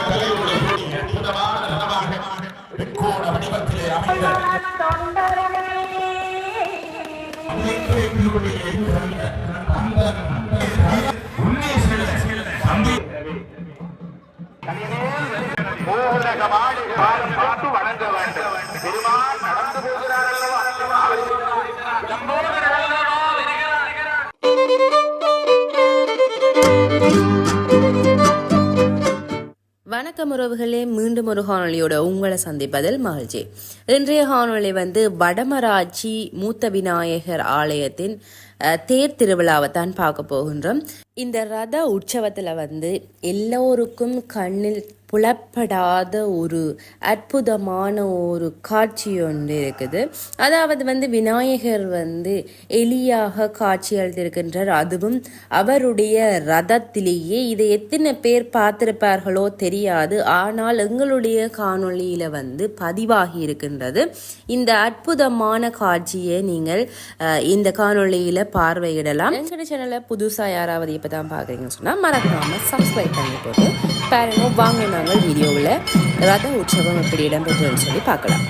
கலையோடு கூடிய செல்ல தம்பி பூவுலகமாடி உறவுகளே மீண்டும் ஒரு காணொளியோட உங்களை சந்திப்பதில் மகிழ்ச்சி. இன்றைய காணொளி வந்து வடமராட்சி மூத்த விநாயகர் ஆலயத்தின் தேர் திருவிழாவை தான் பார்க்க போகின்றோம். இந்த ரத உற்சவத்தில் வந்து எல்லோருக்கும் கண்ணில் புலப்படாத ஒரு அற்புதமான ஒரு காட்சி ஒன்று இருக்குது. அதாவது வந்து விநாயகர் வந்து எலியாக காட்சி அளித்திருக்கின்றார். அதுவும் அவருடைய ரதத்திலேயே. இதை எத்தனை பேர் பார்த்திருப்பார்களோ தெரியாது. ஆனால் எங்களுடைய காணொளியில் வந்து பதிவாகி இருக்கின்றது. இந்த அற்புதமான காட்சியை நீங்கள் இந்த காணொளியில் பார்வையிடலாம். எங்களோட சேனலை புதுசாக யாராவது இப்போ தான் பார்க்குறீங்கன்னு சொன்னால் மறக்காமல் சப்ஸ்கிரைப் பண்ணி போட்டு பாருங்க வாங்க நாங்கள் வீடியோவில் ரத உற்சவம் எப்படி இடம்பெற்றுன்னு சொல்லி பார்க்கலாம்.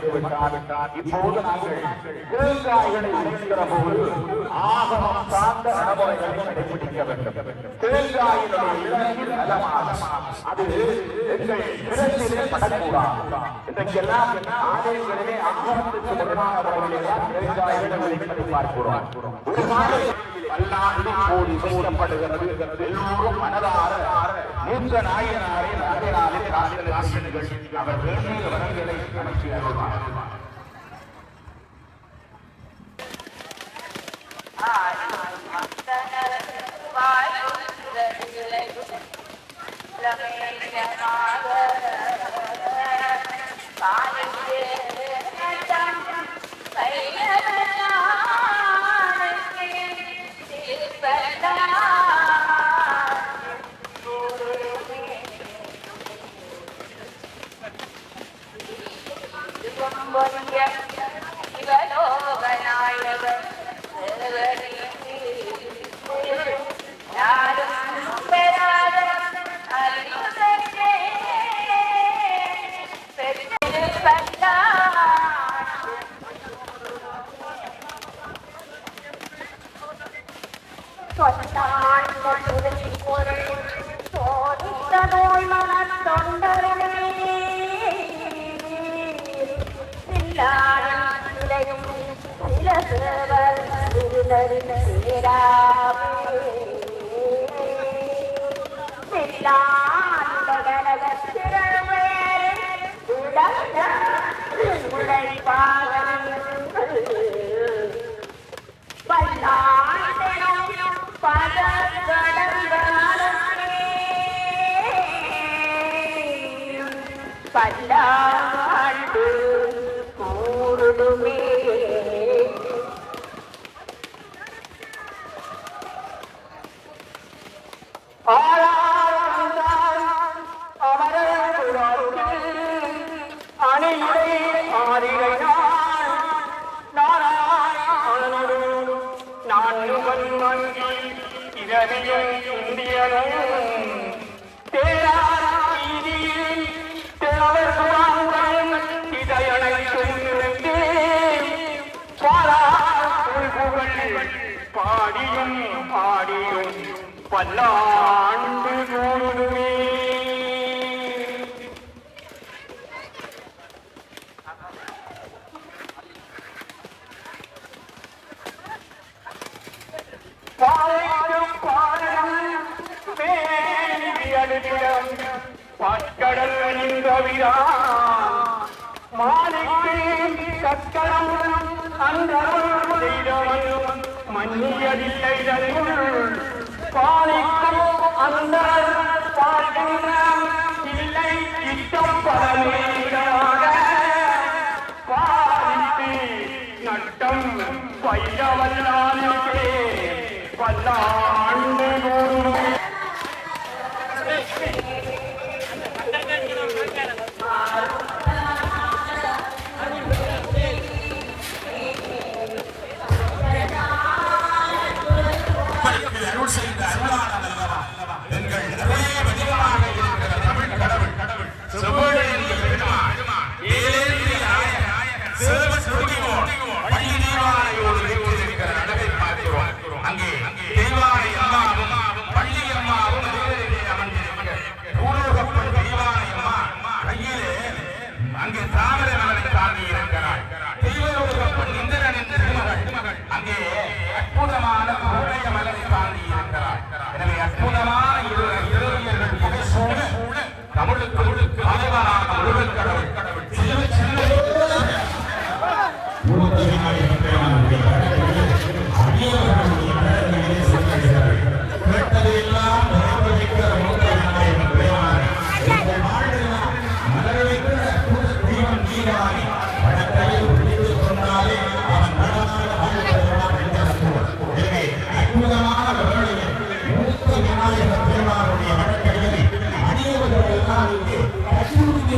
இப்போது நாங்கள் தேங்காய்களை உடைக்கிற போது ஆகமம் சார்ந்த நடைமுறைகளை கடைபிடிக்க வேண்டும் தேங்காயினுடைய அது எங்கள் படக்கூடாது இன்றைக்கெல்லாம் ஆலயங்களிலே ஆகமத்துக்கு முரணான தேங்காய்களை பார்க்கிறோம் ஒரு மாதிரி பல்லாண்டு போடி செய்யப்படுகிறது எல்லோரும் மனதார மூத்த நாயனாரை நாயனாரை காதல் ஆசிரியர்கள் அவர் வேண்டிய வரங்களை Yeah. Yeah. பாடியும் பாடியும் பல்லாண்டு நூறு கக்கரமுடன் அந்தரம் செய்தவன் மன்னியதில்லை பாலிக்கும் அந்தரர் பார்க்கின்ற இல்லை இஷ்டம் பரமேடாக பாலித்து நட்டம் பயிலவல்லான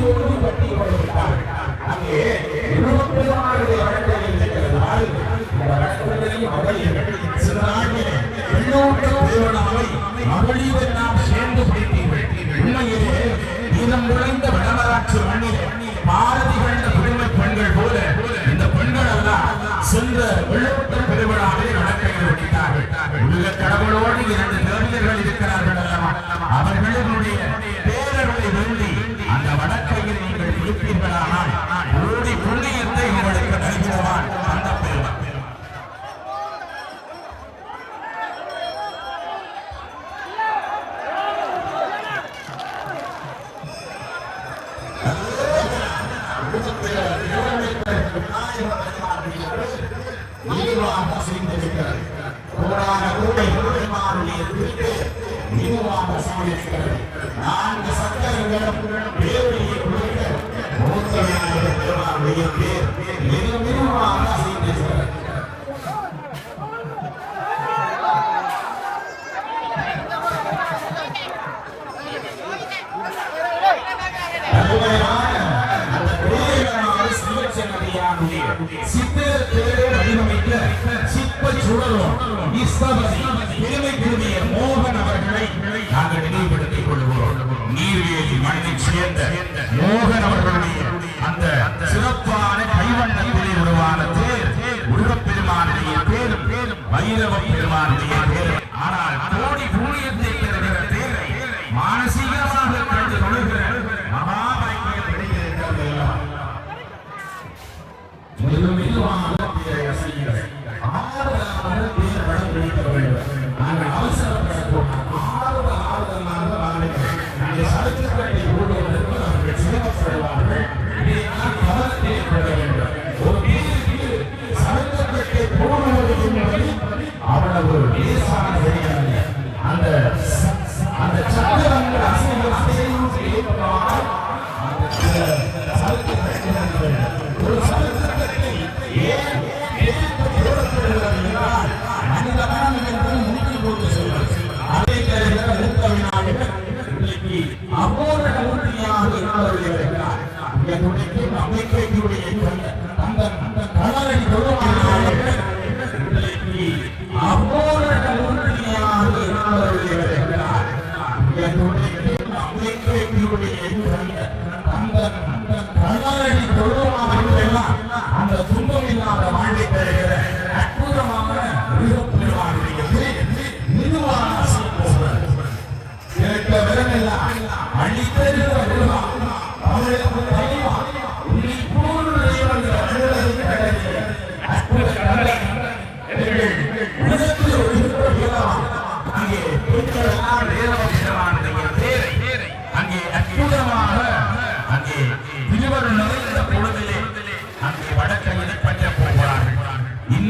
ஊன்றி பற்றி கொண்டிருக்கிறார் அங்கே இருபத்தொன்னாருடைய வழக்கில் இருக்கிறதால் வழக்குகளையும் அவர்கள் சிறாகிய எல்லோருடைய தேவனாவை அவளியுடன் நாம் சேர்ந்து படித்தீர்கள் உண்மையிலே இதம் நுழைந்த வடமராட்சி மண்ணிலே பாரத முடிக்கிறது நான்கு சக்கரங்கள் பேர் கொடுக்க மூத்த விநாயகர் பெருமானுடைய பேர் மிக மிகமாக சேர்ந்த மோகன் அவர்களுடைய Hallelujah. We can't do it anymore.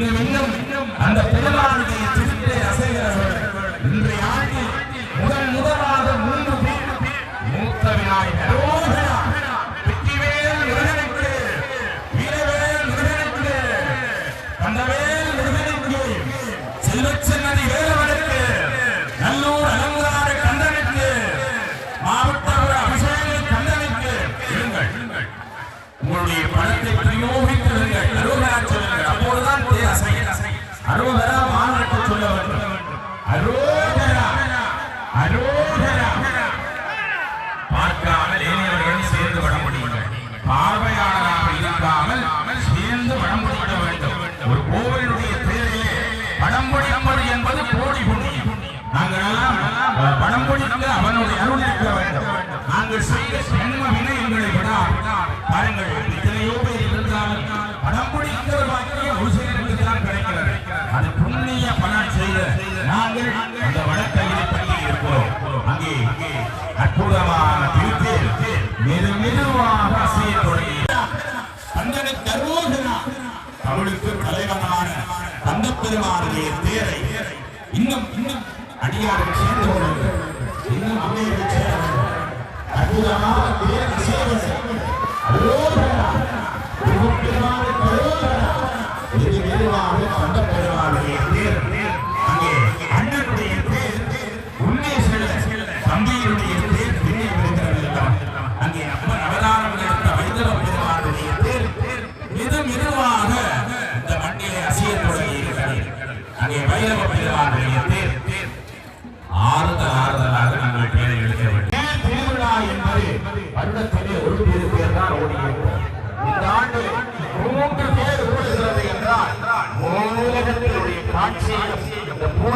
என்னும் அந்த பெருமாள் நமக்கு அவனுடைய அருள் இருக்க வேண்டும். நாங்கள் செய்த ஜென்ம வினை எங்களை விடார் பாருங்கள் எத்தனையோ பேர் இருந்தாலும் படம் பிடிக்கிற பாக்கிய கிடைக்கிறது. அது புண்ணிய பணம் செய்த நாங்கள் அந்த வழக்கையை பற்றி இருக்கிறோம். அங்கே அற்புதமான தீர்த்து மிரு மிருவாக செய்ய தொடங்கி தந்தனை தருவோகனா தமிழுக்கு தலைவனான தந்த பெருமானுடைய தேரை இன்னும் இன்னும் அடியார்கள் சேர்ந்து கொள்ளுங்கள். இன்னும் அமைய அற்புதமான தேர் சேவை அலோபனா மிகப்பெருமான கலோபனா இது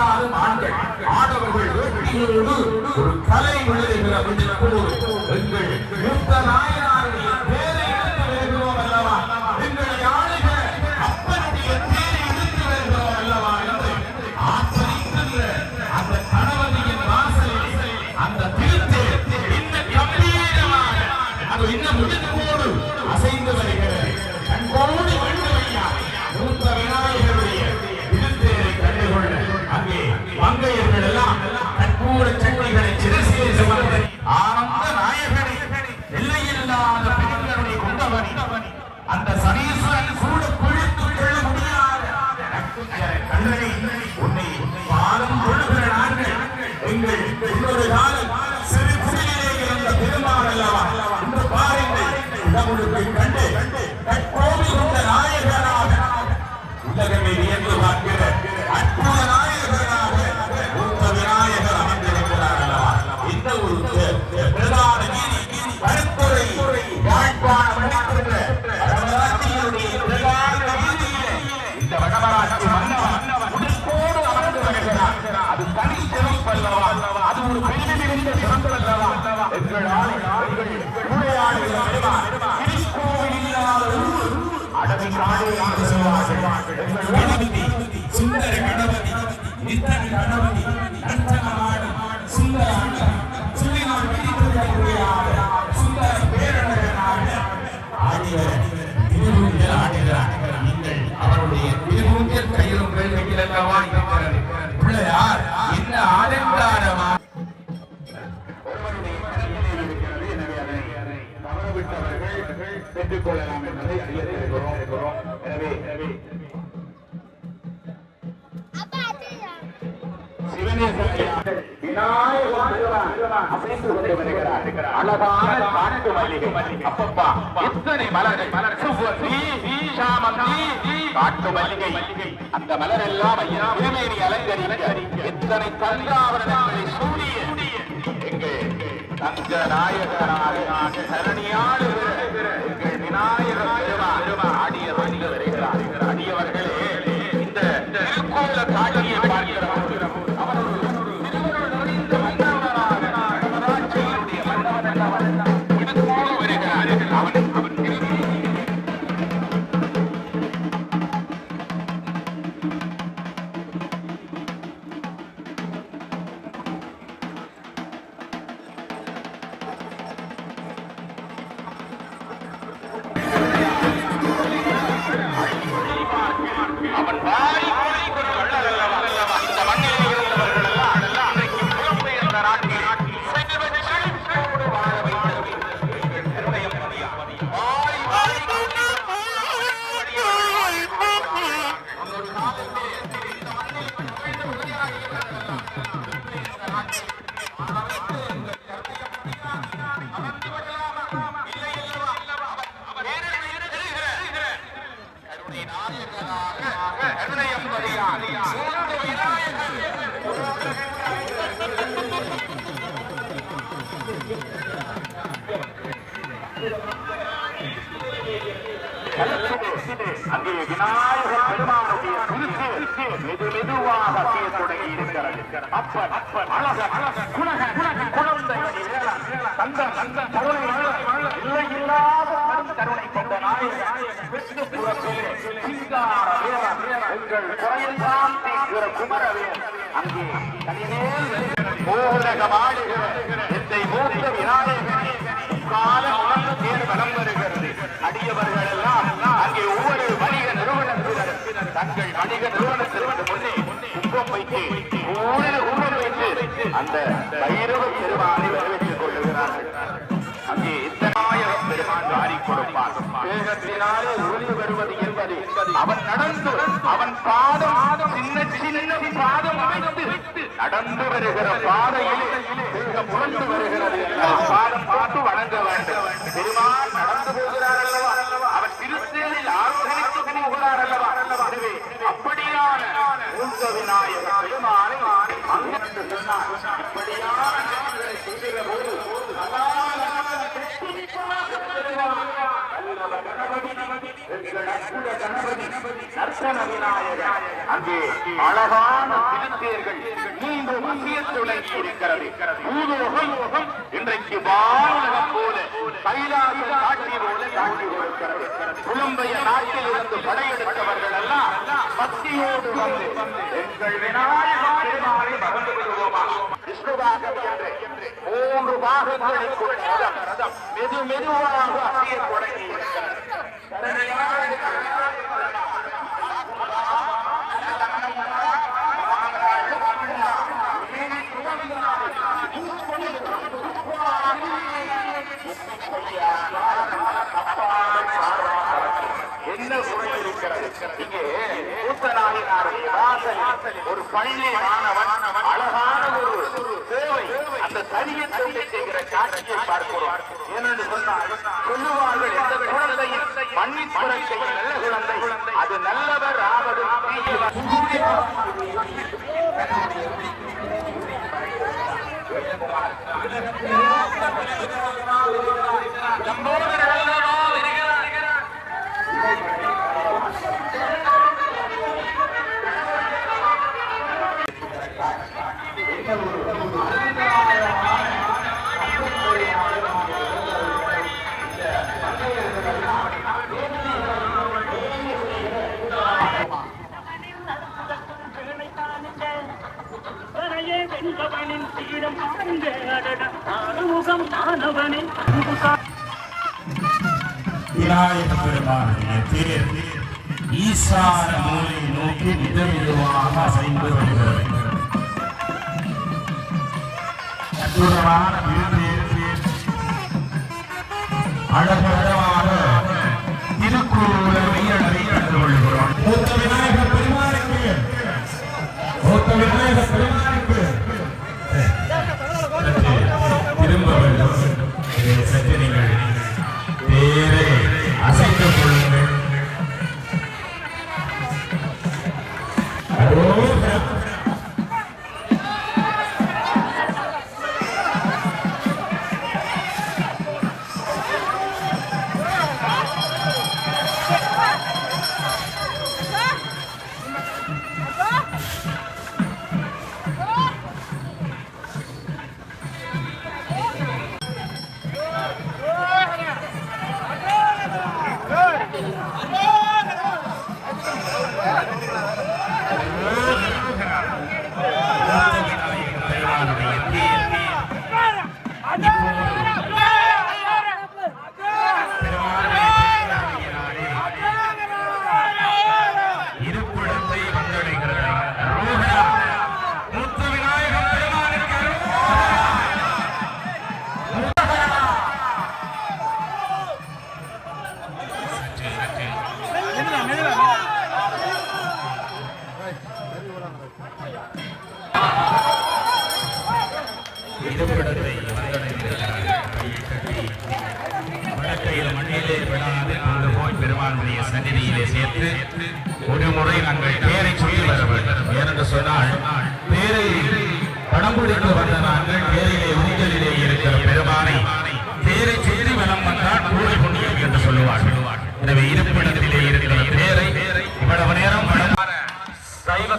பதினாறும் ஆண்கள் ஆடவர்கள் வெற்றியோடு ஒரு கலை விளைவுகிற எங்கள் மூத்த நாயன திருப்புலிகளை சிறசியை சுமந்தவன் ஆனந்த நாயகனை எல்லையில்லாத பெருங்கருணை கொண்டவன் அந்த சனீஸ்வரன் கூட குழித்து கொள்ள முடியாத கண்ணனை உன்னை பாதம் கொள்கிற நாங்கள் எங்கள் இன்னொரு காலம் சிறு குடியிலே இருந்த பெருமாள் அல்லவா இன்று பாருங்கள் உடம்புக்கு கண்டு கட்கோவில் கொண்ட நாயகனாக உலகமே வியந்து பார்க்க அழகான காட்டு மல்லிகை அப்பப்பா எத்தனை மலர்கள் காட்டு மல்லிகை அந்த மலர் எல்லாம் திருமேனி அலங்கரிக்க எத்தனை தந்தாவரணங்களை சூரிய எங்கள் தங்க நாயகனாக சரணியாடுகிற எங்கள் விநாயகர் இங்கே விநாயகர் பெருமானுடைய குறிப்பு மெது மெதுவாக செய்ய தொடங்கி இருக்கிறது. அப்பன் அப்பன் அழக அழக குணக குழந்தை வேளாண் தந்த கருணை இல்லை இல்லாத கடும் கருணை கொண்ட நாயகன் சிங்கார குறையெல்லாம் தீர்க்கிற அங்கே தனிமேல் அந்த பைரவ பெருமானை வரவேற்றுக் கொள்ளுகிறார்கள். அங்கே இத்தனாய பெருமான் வாரி கொடுப்பார். வேகத்தினாலே ஒளி வருவது என்பது அவன் நடந்து அவன் பாதம் சின்ன சின்ன பாதம் வைத்து நடந்து வருகிற பாதையில் முழந்து வருகிறது. பாதம் பார்த்து வணங்க வேண்டும். அங்கே அழகான திருத்தேர்கள் மூன்று மத்தியத் இருக்கிறது. பூலோகம் இன்றைக்கு வானுலகம் போல கைலாச காட்சி போல காட்சி கொடுக்கிறது. புலம்பெய நாட்டில் இருந்து படையெடுத்தவர்கள் எல்லாம் பக்தியோடு வந்து எங்கள் விநாயகர் பெருமானை மறந்து விடுவோமா விஷ்ணுவாகம் என்று மூன்று பாகங்களை கொண்ட ரதம் ரதம் மெது மெதுவாக அசைய தொடங்கி இருக்கிறது. இங்கே மூத்தநாயனாருடைய வாசலில் ஒரு பள்ளி மாணவன் அழகான ஒரு சேவை அந்த தனியை தொண்டை செய்கிற காட்சியை பார்க்கிறோம் ஏனென்று சொன்னால் சொல்லுவார்கள் எந்த குழந்தையும் பிறக்கையில் நல்ல குழந்தை அது நல்லவர் ஆவது வென்றவனின் விநாயக பெருமானுடைய தேர் ஈசான மூலை நோக்கி மிதமிதுவாக அசைந்து வருகிறது அற்புதமான அழகழகாக திருக்குறளை மெய்யளவை கண்டு கொள்கிறோம் மூத்த விநாயக பெருமானுக்கு மூத்த விநாயக பெருமானுக்கு திரும்ப வேண்டும். இதை சற்று நீங்கள் தேரை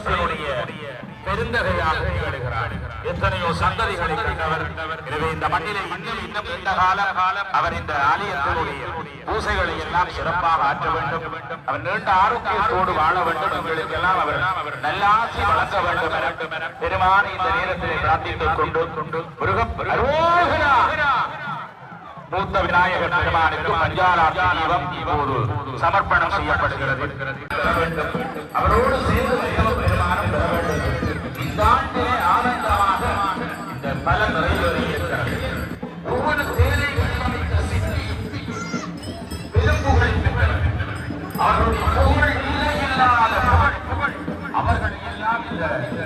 மக்களுடைய பெருந்தகையாக திகழ்கிறார் எத்தனையோ சந்ததிகளை கண்டவர். எனவே இந்த மண்ணிலே இன்னும் இன்னும் நீண்ட கால காலம் அவர் இந்த ஆலயத்தினுடைய பூசைகளை எல்லாம் சிறப்பாக ஆற்ற வேண்டும். அவர் நீண்ட ஆரோக்கியத்தோடு வாழ வேண்டும். எங்களுக்கு எல்லாம் அவர் நல்லாசி வளர்க்க வேண்டும் என பெருமானை இந்த நேரத்தில் பிரார்த்தித்துக் கொண்டு கொண்டு முருகப் மூத்த விநாயகர் பெருமானுக்கு பஞ்சாராட்சி தீபம் இப்போது சமர்ப்பணம் செய்யப்படுகிறது. அவரோடு சேர்ந்து இந்த ஆண்டிலே